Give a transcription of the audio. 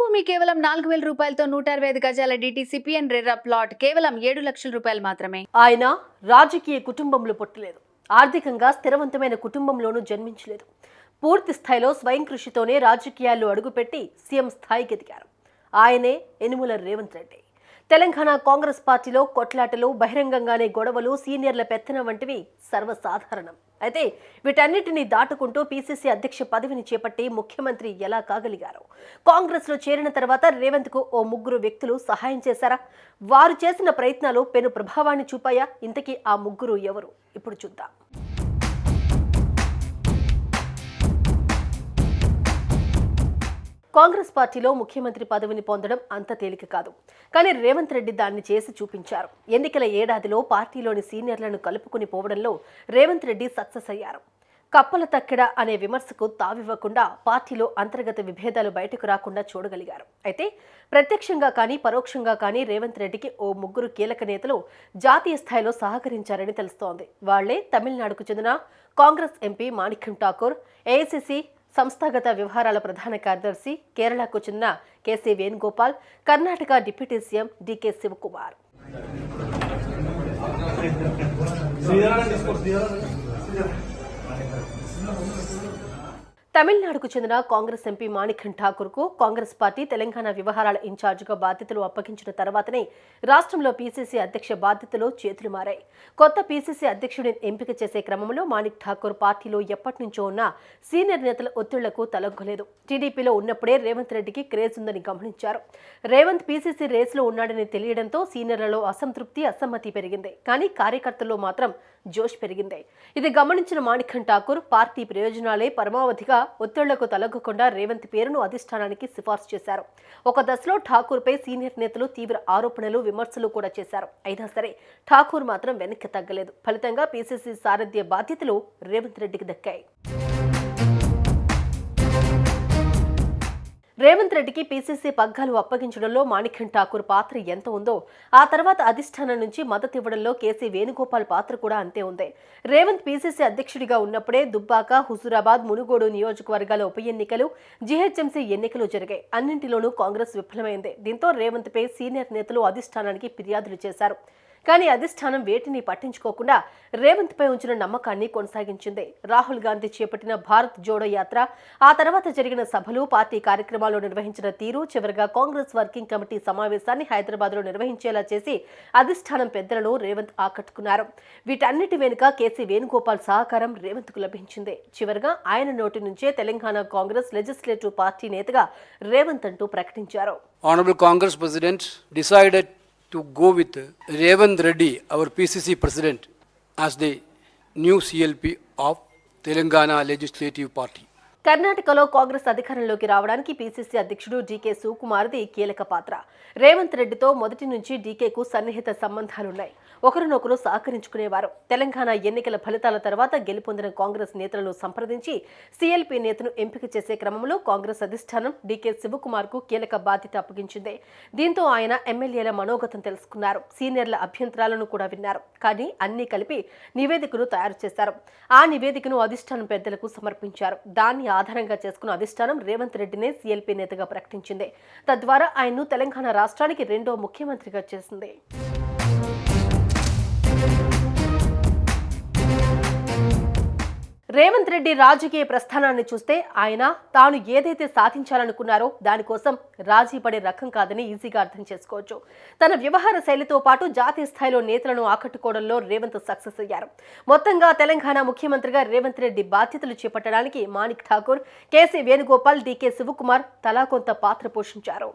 భూమి కేవలం నాలుగు వేల రూపాయలతో నూట అరవై ఐదు గజాల డిటిసిపిఎన్ రెర్రా ప్లాట్ కేవలం ఏడు లక్షల రూపాయలు మాత్రమే. ఆయన రాజకీయ కుటుంబంలో పుట్టలేదు. ఆర్థికంగా స్థిరవంతమైన కుటుంబంలోనూ జన్మించలేదు. పూర్తి స్థాయిలో స్వయం కృషితోనే రాజకీయాల్లో అడుగుపెట్టి సీఎం స్థాయికి ఎదిగారు. ఆయనే ఎనుముల రేవంత్ రెడ్డి. తెలంగాణ కాంగ్రెస్ పార్టీలో కొట్లాటలు బహిరంగంగానే గొడవలు సీనియర్ల పెత్తనం వంటివి సర్వసాధారణం. అయితే వీటన్నిటిని దాటుకుంటూ పీసీసీ అధ్యక్ష పదవిని చేపట్టి ముఖ్యమంత్రి ఎలా కాగలిగారు? కాంగ్రెస్లో చేరిన తర్వాత రేవంత్కు ఓ ముగ్గురు వ్యక్తులు సహాయం చేశారా? వారు చేసిన ప్రయత్నాలు పెను ప్రభావాన్ని చూపాయా? ఇంతకీ ఆ ముగ్గురు ఎవరు? ఇప్పుడు చూద్దాం. కాంగ్రెస్ పార్టీలో ముఖ్యమంత్రి పదవిని పొందడం అంత తేలిక కాదు. కానీ రేవంత్ రెడ్డి దాన్ని చేసి చూపించారు. ఎన్నికల ఏడాదిలో పార్టీలోని సీనియర్లను కలుపుకుని పోవడంలో రేవంత్ రెడ్డి సక్సెస్ అయ్యారు. కప్పల తక్కెడ అనే విమర్శకు తావివ్వకుండా పార్టీలో అంతర్గత విభేదాలు బయటకు రాకుండా చూడగలిగారు. అయితే ప్రత్యక్షంగా కానీ పరోక్షంగా కానీ రేవంత్ రెడ్డికి ఓ ముగ్గురు కీలక నేతలు జాతీయ స్థాయిలో సహకరించారని తెలుస్తోంది. వాళ్ళే తమిళనాడుకు చెందిన Congress MP Manickam Tagore AICC సంస్థాగత వ్యవహారాల ప్రధాన కార్యదర్శి కేరళకు చెందిన KC Venugopal Karnataka deputy CM DK Shivakumar. తమిళనాడుకు చెందిన కాంగ్రెస్ ఎంపీ మాణిఖన్ ఠాకూర్కు కాంగ్రెస్ పార్టీ తెలంగాణ వ్యవహారాల ఇన్ఛార్జిగా బాధ్యతలు అప్పగించిన తర్వాతనే రాష్ట్రంలో పీసీసీ అధ్యక్ష బాధ్యతలు చేతులు మారాయి. కొత్త పీసీసీ అధ్యక్షుడిని ఎంపిక చేసే క్రమంలో మాణిక్ ఠాకూర్ పార్టీలో ఎప్పటి నుంచో ఉన్న సీనియర్ నేతల ఒత్తిళ్ళకు తలొగ్గలేదు. టీడీపీలో ఉన్నప్పుడే రేవంత్ రెడ్డికి క్రేజ్ ఉందని గమనించారు. రేవంత్ పీసీసీ రేసులో ఉన్నాడని తెలియడంతో సీనియర్లలో అసంతృప్తి అసమ్మతి పెరిగింది. కానీ కార్యకర్తల్లో మాత్రం జోష్ పెరిగింది. ఇది గమనించిన మాణిక్యం ఠాకూర్ పార్టీ ప్రయోజనాలే పరమావధిగా ఒత్తిళ్ళకు తలగ్గకుండా రేవంత్ పేరును అధిష్టానానికి సిఫార్సు చేశారు. ఒక దశలో ఠాకూర్పై సీనియర్ నేతలు తీవ్ర ఆరోపణలు విమర్శలు కూడా చేశారు. అయినా సరే ఠాకూర్ మాత్రం వెనక్కి తగ్గలేదు. ఫలితంగా పీసీసీ సారథ్య బాధ్యతలు రేవంత్ రెడ్డికి దక్కాయి. రేవంత్ రెడ్డికి పీసీసీ పగ్గాలు అప్పగించడంలో మాణిక్యం ఠాకూర్ పాత్ర ఎంత ఉందో ఆ తర్వాత అధిష్టానం నుంచి మద్దతు ఇవ్వడంలో కేసీ వేణుగోపాల్ పాత్ర కూడా అంతే ఉంది. రేవంత్ పీసీసీ అధ్యక్షుడిగా ఉన్నప్పుడే దుబ్బాక హుజూరాబాద్ మునుగోడు నియోజకవర్గాల ఉప ఎన్నికలు జీహెచ్ఎంసీ ఎన్నికలు జరిగాయి. అన్నింటిలోనూ కాంగ్రెస్ విఫలమైంది. దీంతో రేవంత్పై సీనియర్ నేతలు అధిష్టానానికి ఫిర్యాదులు చేశారు. కానీ అధిష్టానం వేటిని పట్టించుకోకుండా రేవంత్ పై ఉంచిన నమ్మకాన్ని కొనసాగించింది. రాహుల్ గాంధీ చేపట్టిన భారత్ జోడో యాత్ర ఆ తర్వాత జరిగిన సభలు పార్టీ కార్యక్రమాలు నిర్వహించిన తీరు చివరిగా కాంగ్రెస్ వర్కింగ్ కమిటీ సమావేశాన్ని హైదరాబాద్లో నిర్వహించేలా చేసి అధిష్టానం పెద్దలను రేవంత్ ఆకట్టుకున్నారు. వీటన్నిటి వెనుక కేసీ వేణుగోపాల్ సహకారం రేవంత్కు లభించింది. చివరిగా ఆయన నోటి నుంచే తెలంగాణ కాంగ్రెస్ లెజిస్లేటివ్ పార్టీ నేతగా రేవంత్ అంటూ ప్రకటించారు. Honourable Congress president decided to go with Revant Reddy, our PCC President, as the new CLP of Telangana Legislative Party. కర్ణాటకలో కాంగ్రెస్ అధికారంలోకి రావడానికి పీసీసీ అధ్యక్షుడు డీకే శివకుమార్ది కీలక పాత్ర. రేవంత్ రెడ్డితో మొదటి నుంచి డీకేకు సన్నిహిత సంబంధాలున్నాయి. ఒకరినొకరు సహకరించుకునేవారు. తెలంగాణ ఎన్నికల ఫలితాల తర్వాత గెలుపొందిన కాంగ్రెస్ నేతలను సంప్రదించి సీఎల్పీ నేతను ఎంపిక చేసే క్రమంలో కాంగ్రెస్ అధిష్టానం డీకే శివకుమార్కు కీలక బాధ్యత అప్పగించింది. దీంతో ఆయన ఎమ్మెల్యేల మనోగతం తెలుసుకున్నారు. సీనియర్ల అభ్యంతరాలను కూడా విన్నారు. కానీ అన్ని కలిపి నివేదికను తయారు చేశారు. ఆ నివేదికను అధిష్టానం పెద్దలకు సమర్పించారు. దాన్ని ఆధారంగా చేసుకున్న అధిష్టానం రేవంత్ రెడ్డినే సీఎల్పీ నేతగా ప్రకటించింది. తద్వారా ఆయన్ను తెలంగాణ రాష్ట్రానికి రెండో ముఖ్యమంత్రిగా చేసింది. రేవంత్ రెడ్డి రాజకీయ ప్రస్థానాన్ని చూస్తే ఆయన తాను ఏదైతే సాధించాలనుకున్నారో దానికోసం రాజీ పడే రకం కాదని ఈజీగా అర్థం చేసుకోవచ్చు. తన వ్యవహార శైలితో పాటు జాతీయ స్థాయిలో నేతలను ఆకట్టుకోవడంలో రేవంత్ సక్సెస్ అయ్యారు. మొత్తంగా తెలంగాణ ముఖ్యమంత్రిగా రేవంత్ రెడ్డి బాధ్యతలు చేపట్టడానికి మాణిక్ ఠాకూర్ కేసీ వేణుగోపాల్ డీకే శివకుమార్ తలా కొంత పాత్ర పోషించారు.